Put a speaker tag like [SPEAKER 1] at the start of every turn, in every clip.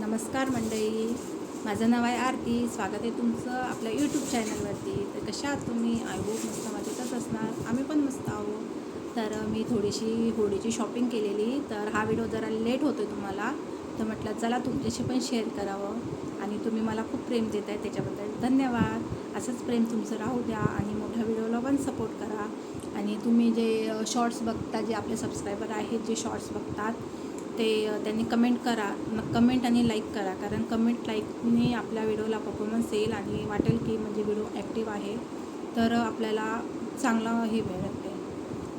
[SPEAKER 1] नमस्कार मंडळी. माझं नाव आहे आरती. स्वागत आहे तुमचं आपल्या यूट्यूब चॅनलवरती तर कशा आहात तुम्ही? आय होप मस्त मजेतच असणार. आम्ही पण मस्त आहोत. तर मी थोडीशी होळीची शॉपिंग केलेली. तर हा व्हिडिओ जरा लेट होतो तुम्हाला. तर म्हटलं चला तुमच्याशी पण शेअर करावं. आणि तुम्ही मला खूप प्रेम देत आहे त्याच्याबद्दल. धन्यवाद. असंच प्रेम तुमचं राहू द्या आणि मोठ्या व्हिडिओला पण सपोर्ट करा. आणि तुम्ही जे शॉर्ट्स बघता जे आपले सबस्क्रायबर आहेत जे शॉर्ट्स बघतात ते त्यांनी कमेंट करा मग कमेंट आणि लाईक करा. कारण कमेंट लाईकने आपल्या व्हिडिओला परफॉर्मन्स येईल आणि वाटेल की म्हणजे व्हिडिओ ॲक्टिव्ह आहे. तर आपल्याला चांगला हे भेटते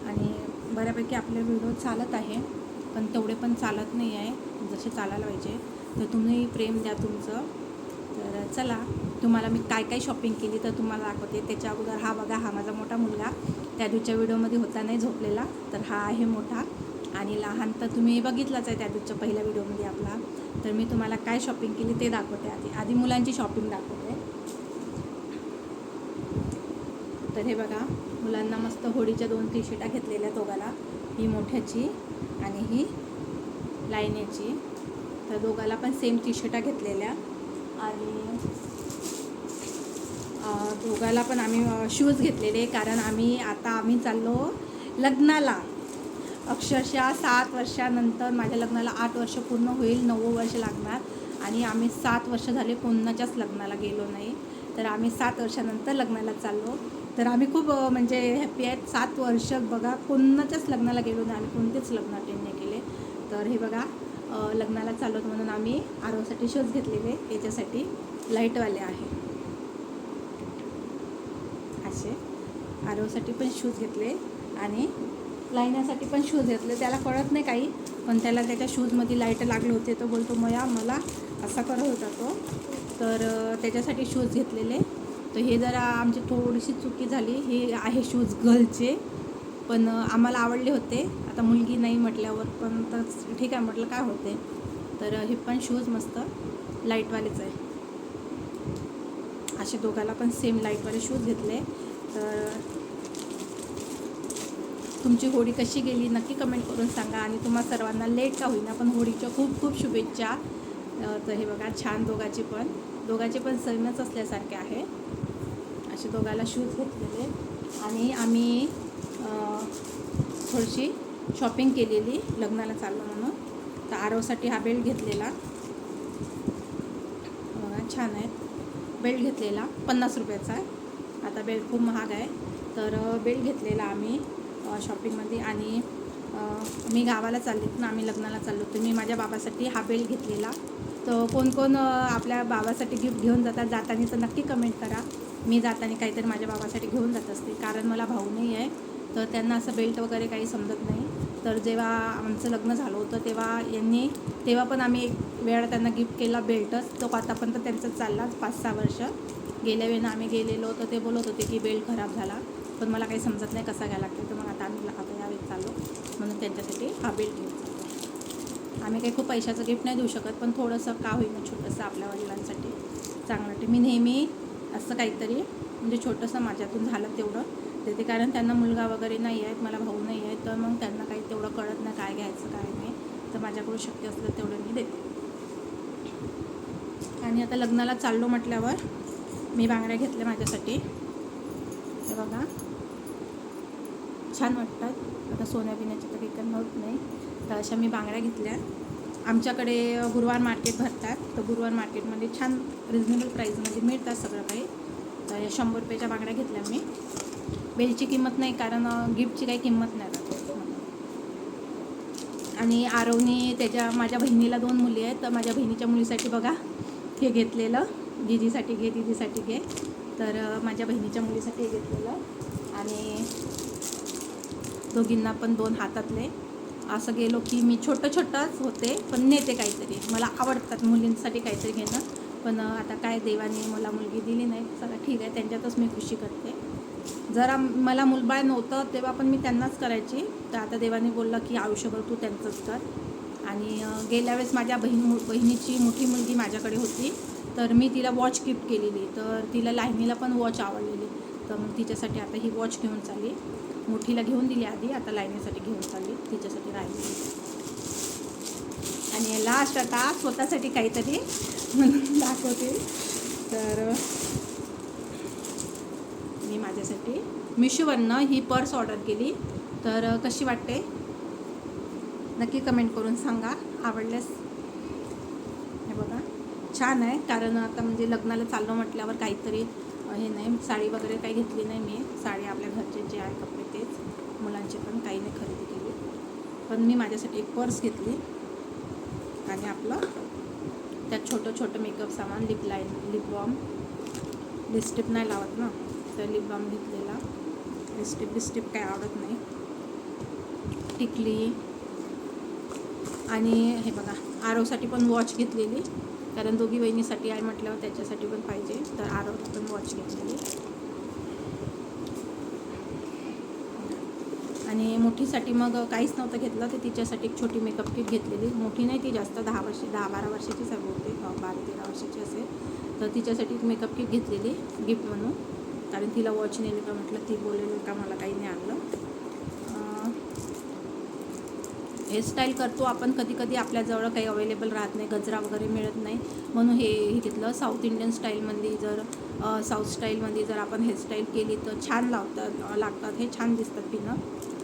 [SPEAKER 1] आणि बऱ्यापैकी आपले व्हिडिओ चालत आहे पण तेवढे पण चालत नाही आहे. जसे चालायला पाहिजे. तर तुम्ही प्रेम द्या तुमचं. तर चला. तुम्हाला मी काय काय शॉपिंग केली तर तुम्हाला दाखवते. त्याच्या अगोदर हा बघा हा माझा मोठा मुलगा. त्या दिवच्या व्हिडिओमध्ये होता नाही झोपलेला. तर हा आहे मोठा. आणि लहान तर तुम्ही बघितलंच आहे त्या दिवसच्या पहिल्या व्हिडिओमध्ये आपला. तर मी तुम्हाला काय शॉपिंग केली ते दाखवते आधी. आधी मुलांची शॉपिंग दाखवते. तर हे बघा मुलांना मस्त होळीच्या दोन टी शर्टा घेतलेल्या दोघाला. ही मोठ्याची आणि ही लाईनेची. तर दोघाला पण सेम टी शर्टा घेतलेल्या. आणि दोघाला पण आम्ही शूज घेतलेले. कारण आम्ही आता आम्ही चाललो लग्नाला. अक्षरशः सात वर्षानंतर माझ्या लग्नाला आठ वर्ष पूर्ण होईल नऊ वर्ष लागणार. आणि आम्ही सात वर्ष झाले कोणाच्याच लग्नाला गेलो नाही. तर आम्ही सात वर्षानंतर लग्नाला चाललो. तर आम्ही खूप म्हणजे हॅप्पी आहेत. सात वर्ष बघा कोणाच्याच लग्नाला गेलो नाही. आम्ही कोणतेच लग्न अटेंड नाही केले. तर हे बघा लग्नाला चाललो म्हणून आम्ही आरोसाठी शूज घेतलेले. याच्यासाठी लाईटवाले आहे. असे. आरोसाठी पण शूज घेतले. आणि लाईनासाठी पण शूज घेतले. त्याला कळत नाही काही पण त्याला त्याच्या शूजमध्ये लाइट लागले होते तो बोलतो मया मला असा करत होता तो. तर त्याच्यासाठी शूज घेतलेले. तर हे जरा आमची थोडीशी चुकी झाली. हे आहे शूज गर्लचे पण आम्हाला आवडले होते. आता मुलगी नाही म्हटल्यावर पण तर ठीक आहे म्हटलं काय होते. तर हे पण शूज मस्त लाईटवालेच आहे. असे दोघाला पण सेम लाईटवाले शूज घेतले. तर तुमची होळी कशी गेली नक्की कमेंट करून सांगा आणि तुम्हा सर्वांना लेट का होईना पण होळीच्या खूप खूप शुभेच्छा. तर हे बघा छान दोघाचे पण. दोघाचे पण सैनच असल्यासारखे आहे. असे दोघाला शूज घेतलेले. आणि आम्ही थोडीशी शॉपिंग केलेली लग्नाला चाललो म्हणून. तर आरवसाठी हा बेल्ट घेतलेला. बघा छान आहे. बेल्ट घेतलेला पन्नास रुपयाचा आहे. आता बेल्ट खूप महाग आहे. तर बेल्ट घेतलेला आम्ही. शॉपिंगमध्ये आणि मी गावाला चालले ना आम्ही लग्नाला चाललो होतो. मी माझ्या बाबासाठी हा बेल्ट घेतलेला. तर कोण कोण आपल्या बाबासाठी गिफ्ट घेऊन जातात जाताना तर नक्की कमेंट करा. मी जाताना काहीतरी माझ्या बाबासाठी घेऊन जात असते कारण मला भाऊ नाही आहे. तर त्यांना असं बेल्ट वगैरे काही समजत नाही. तर जेव्हा आमचं लग्न झालं होतं तेव्हा यांनी तेव्हा पण आम्ही एक वेळा त्यांना गिफ्ट केला बेल्टच तो आतापर्यंत त्यांचा चालला पाच सहा वर्ष. गेल्या वेळेला आम्ही गेलेलो तर ते बोलत होते की बेल्ट खराब झाला. पण मला काही समजत नाही कसा घ्यायला लागतो तर मग आता आम्ही आता यावेळेस चाललो. म्हणून त्यांच्यासाठी हा बेल्ट घेऊन चाललो. आम्ही काही खूप पैशाचं गिफ्ट नाही देऊ शकत पण थोडंसं का होईना छोटंसं आपल्या वडिलांसाठी चांगलं. वाटते मी नेहमी असं काहीतरी म्हणजे छोटंसं माझ्यातून झालं तेवढं. देते कारण त्यांना मुलगा वगैरे नाही आहेत मला भाऊ नाही आहे तर मग त्यांना काही तेवढं कळत नाही काय घ्यायचं काय नाही. तर माझ्याकडून शक्य असलं तेवढं मी देते. आणि आता लग्नाला चाललो म्हटल्यावर मी बांगड्या घेतल्या माझ्यासाठी. हे बघा. छान वाटतात. आता सोन्या तर काही नव्हत होत नाही. तर अशा मी बांगड्या घेतल्या. आमच्याकडे गुरुवार मार्केट भरतात. तर गुरुवार मार्केटमध्ये छान रिजनेबल प्राईजमध्ये मिळतात सगळं काही. तर या शंभर रुपयाच्या बांगड्या घेतल्या मी. बेलची किंमत नाही कारण गिफ्टची काही किंमत नाही राहत आणि आरवनी त्याच्या माझ्या बहिणीला दोन मुली आहेत. तर माझ्या बहिणीच्या मुलीसाठी बघा हे घेतलेलं. दिदीसाठी घे दिदीसाठी घे. तर माझ्या बहिणीच्या मुलीसाठी हे घेतलेलं. आणि दोघींना पण दोन हातातले. असं गेलो की मी छोटं छोटंच होते पण नेते काहीतरी. मला आवडतात मुलींसाठी काहीतरी घेणं. पण आता काय देवाने मला मुलगी दिली नाही चला ठीक आहे त्यांच्यातच मी खुशी करते. जरा मला मुलबाळ नव्हतं तेव्हा पण मी त्यांनाच करायची. तर आता देवाने बोललं की आयुष्यभर तू त्यांचंच कर. आणि गेल्या वेळेस माझ्या बहीण मु बहिणीची मोठी मुलगी माझ्याकडे होती. तर मी तिला वॉच गिफ्ट केलेली. तर तिला लाहिनीला पण वॉच आवडलेली. तर मग तिच्यासाठी आता ही वॉच घेऊन चालली. मोठीला घेऊन दिली आधी आता लायनीसाठी घेऊन चालली. तिच्यासाठी राहिली. आणि लास्ट आता स्वतःसाठी काहीतरी म्हणून दाखवते. तर मी माझ्यासाठी मिशोवरनं ही पर्स ऑर्डर केली. तर कशी वाटते? नक्की कमेंट करून सांगा. आवडल्यास? हे बघा. छान आहे. कारण आता म्हणजे लग्नाला चाललो म्हटल्यावर काहीतरी हे नाही साडी वगैरे काही घेतली नाही मी. साडी आपल्या घरचे जे आहे कपडे तेच. मुलांचे पण काही नाही खरेदी केली. पण मी माझ्यासाठी एक पर्स घेतली. आणि आपलं त्यात छोटं छोटं मेकअप सामान lip line lip balm lipstick नाही लावत ना तर लिप बॉम घेतलेला. लिपस्टिप बिस्टिप काय आवडत नाही. टिकली. आणि हे बघा आरोसाठी पण वॉच घेतलेली. कारण दोघी बहिणीसाठी आहे म्हटल्यावर त्याच्यासाठी पण पाहिजे. तर आरवला पण वॉच घेतलेली. आणि मोठीसाठी मग काहीच नव्हतं घेतलं तर तिच्यासाठी एक छोटी मेकअप किट घेतलेली. मोठी नाही ती जास्त दहा वर्ष दहा बारा वर्षाचीच आहे होते. बारा तेरा वर्षाची असेल. तर तिच्यासाठी एक मेकअप किट घेतलेली गिफ्ट म्हणून. कारण तिला वॉच नेली का म्हटलं ती बोलेली का मला काही नाही आणलं. हेअरस्टाईल करतो. आपण कधी कधी आपल्याजवळ काही अवेलेबल राहत नाही गजरा वगैरे मिळत नाही. म्हणून हे हे घेतलं साऊथ इंडियन स्टाईलमध्ये जर साऊथ स्टाईलमध्ये जर आपण हेअरस्टाईल केली तर छान लावतात लागतात. हे छान दिसतात पिनं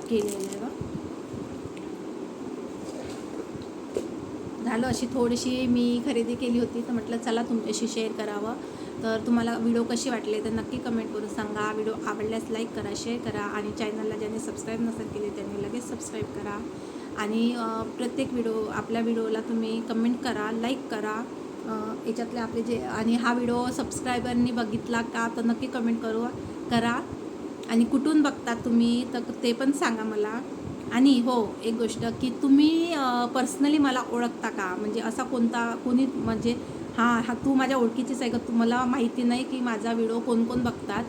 [SPEAKER 1] केलेलं. झालं अशी थोडीशी मी खरेदी केली होती तर म्हटलं चला तुमच्याशी शेअर करावं. तर तुम्हाला व्हिडिओ कशी वाटले तर नक्की कमेंट करून सांगा. व्हिडिओ आवडल्यास लाईक करा शेअर करा आणि चॅनलला ज्यांनी सबस्क्राईब नसेल केले त्यांनी लगेच सबस्क्राईब करा. आणि प्रत्येक व्हिडिओ आपल्या व्हिडिओला तुम्ही कमेंट करा लाईक करा. याच्यातले आपले जे आणि हा व्हिडिओ सबस्क्रायबरनी बघितला का तर नक्की कमेंट करू करा. आणि कुठून बघता तुम्ही तर ते पण सांगा मला. आणि हो एक गोष्ट की तुम्ही पर्सनली मला ओळखता का? म्हणजे असा कोणता कोणी म्हणजे हां हा तू माझ्या ओळखीचीच आहे का? तुम्हाला माहिती नाही की माझा व्हिडिओ कोण कोण बघतात?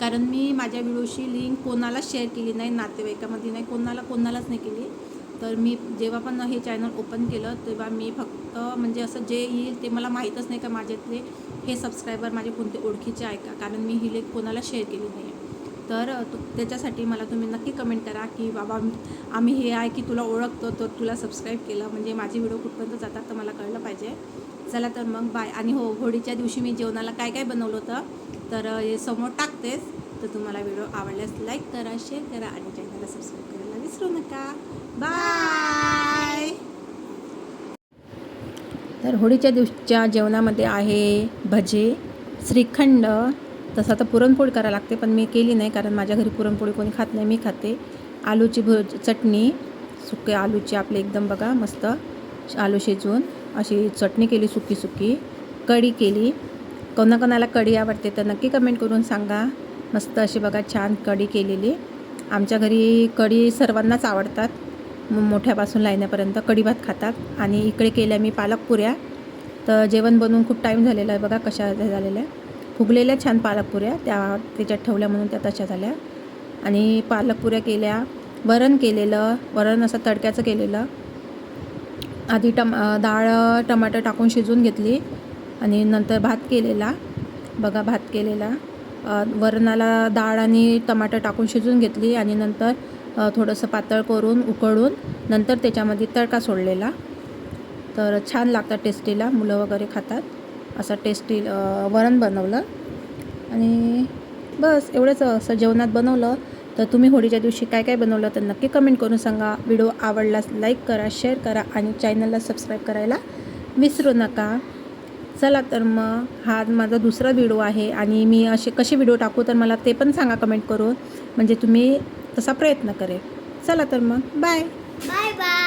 [SPEAKER 1] कारण मी माझ्या व्हिडिओशी लिंक कोणालाच शेअर केली नाही नातेवाईकामध्ये नाही कोणाला कोणालाच नाही केली. तर मी जेव्हा पण हे चॅनल ओपन केलं तेव्हा मी फक्त म्हणजे असं जे येईल ते मला माहीतच नाही का माझ्यातले हे सबस्क्रायबर माझे कोणते ओळखीचे आहे का? कारण मी ही लेख कोणाला शेअर केली नाही आहे तर त्याच्यासाठी मला तुम्ही नक्की कमेंट करा की बाबा आम्ही हे आहे की तुला ओळखतो तर तुला सबस्क्राईब केलं. म्हणजे माझे व्हिडिओ कुठपर्यंत जातात तर मला कळलं पाहिजे. चला तर मग बाय आणि हो होळीच्या दिवशी मी जेवणाला काय काय बनवलं होतं? तर हे समोर टाकतेच तर तुम्हाला व्हिडिओ आवडल्यास लाईक करा शेअर करा आणि चॅनलला सबस्क्राईब करायला विसरू नका. बाय. तर होळीच्या दिवशीच्या जेवणामध्ये आहे भजे श्रीखंड तसं तर पुरणपोळी करायला लागते पण मी केली नाही कारण माझ्या घरी पुरणपोळी कोणी खात नाही मी खाते. आलूची भुर्ज चटणी सुके आलूची आपले एकदम बघा मस्त आलू शिजवून अशी चटणी केली सुकी सुकी कढी केली. कोणाकोणाला कढी आवडते तर नक्की कमेंट करून सांगा. मस्त अशी बघा छान कढी केलेली. आमच्या घरी कढी सर्वांनाच आवडतात. मोठ्यापासून लायण्यापर्यंत कढीभात खातात. आणि इकडे केल्या मी पालक पुऱ्या. तर जेवण बनवून खूप टाईम झालेला आहे बघा कशा झालेल्या. फुगलेल्या छान पालक पुऱ्या. त्या त्याच्यात ठेवल्या म्हणून त्या तशा झाल्या. आणि पालक पुऱ्या केल्या. वरण केलेलं. वरण असं तडक्याचं केलेलं. आधी टम डाळ टमाटर टाकून शिजवून घेतली. आणि नंतर भात केलेला. बघा भात केलेला. वरणाला डाळ आणि टमाटर टाकून शिजून घेतली आणि नंतर थोडंसं पातळ करून उकळून नंतर त्याच्यामध्ये तडका सोडलेला. तर छान लागतात टेस्टीला मुलं वगैरे खातात. असं टेस्टी वरण बनवलं. आणि बस एवढंच असं जेवणात बनवलं. तर तुम्ही होळीच्या दिवशी काय काय बनवलं तर नक्की कमेंट करून सांगा. व्हिडिओ आवडला लाईक करा शेअर करा आणि चॅनलला सबस्क्राईब करायला विसरू नका. चला तर मग हा माझा दुसरा व्हिडिओ आहे आणि मी असे कसे व्हिडिओ टाकू तर मला ते पण सांगा कमेंट करून. म्हणजे तुम्ही तसा प्रयत्न करेल. चला तर मग बाय
[SPEAKER 2] बाय बाय